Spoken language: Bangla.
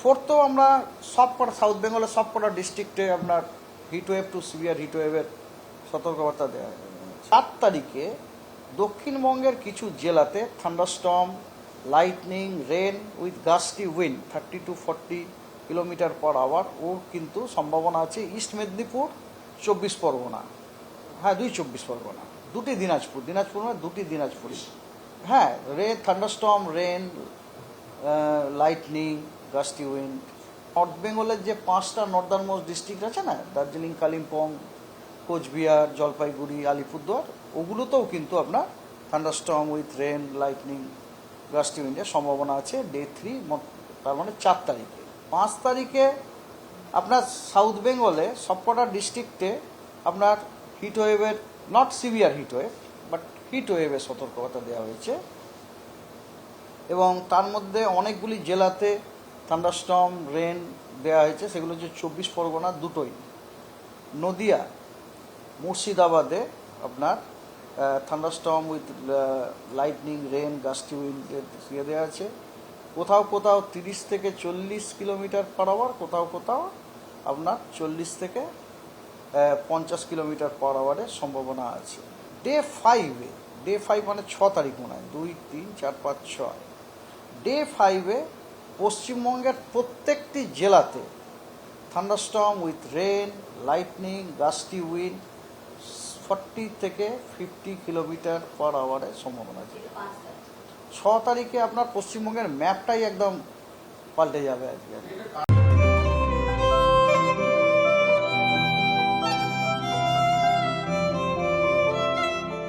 ফোর্থও আমরা সব কটা সাউথ বেঙ্গলের সব কটা ডিস্ট্রিক্টে আপনার heat wave to severe heat ওয়েভের সতর্কবার্তা দেওয়া। সাত তারিখে দক্ষিণবঙ্গের কিছু জেলাতে thunderstorm lightning rain with gusty wind thirty to forty kilometre per hour or কিন্তু সম্ভাবনা আছে ইস্ট মেদিনীপুর চব্বিশ পরগনা। হ্যাঁ দুই চব্বিশ পরগনা। দুটি দিনাজপুর। দিনাজপুর মানে দুটি দিনাজপুরই হ্যাঁ রে thunderstorm rain lightning gusty wind north বেঙ্গলের যে পাঁচটা নর্দার্ন মোস্ট ডিস্ট্রিক্ট আছে না, দার্জিলিং, কালিম্পং, কোচবিহার, জলপাইগুড়ি, আলিপুরদুয়ার, ওগুলোতেও কিন্তু আপনার thunderstorm with rain lightning gusty উইন্ডের সম্ভাবনা আছে ডে থ্রি তার মানে চার তারিখে। পাঁচ তারিখে আপনার সাউথ বেঙ্গলে সবকটা ডিস্ট্রিক্টে আপনার হিট ওয়েভের not severe heat wave but heat ওয়েভের সতর্কতা দেওয়া হয়েছে। এবং তার মধ্যে অনেকগুলি জেলাতে থান্ডারস্টর্ম রেন দেওয়া হয়েছে, সেগুলো হচ্ছে চব্বিশ পরগনা দুটোই। নদিয়া, মুর্শিদাবাদে আপনার thunderstorm with lightning rain gusty উইন্ডের দিয়ে দেওয়া আছে। কোথাও কোথাও তিরিশ থেকে চল্লিশ কিলোমিটার পার আওয়ার কোথাও কোথাও আপনার চল্লিশ থেকে পঞ্চাশ কিলোমিটার পার আওয়ারের সম্ভাবনা আছে। ডে ফাইভে ডে ফাইভ মানে ছ তারিখ মনে হয়, দুই, তিন, চার, পাঁচ, ছয়। ডে ফাইভে পশ্চিমবঙ্গের প্রত্যেকটি জেলাতে thunderstorm with rain lightning gusty wind forty থেকে ফিফটি কিলোমিটার পার আওয়ারের সম্ভাবনা আছে। ছ তারিখে আপনার পশ্চিমবঙ্গের ম্যাপটাই একদম পাল্টে যাবে আজকে।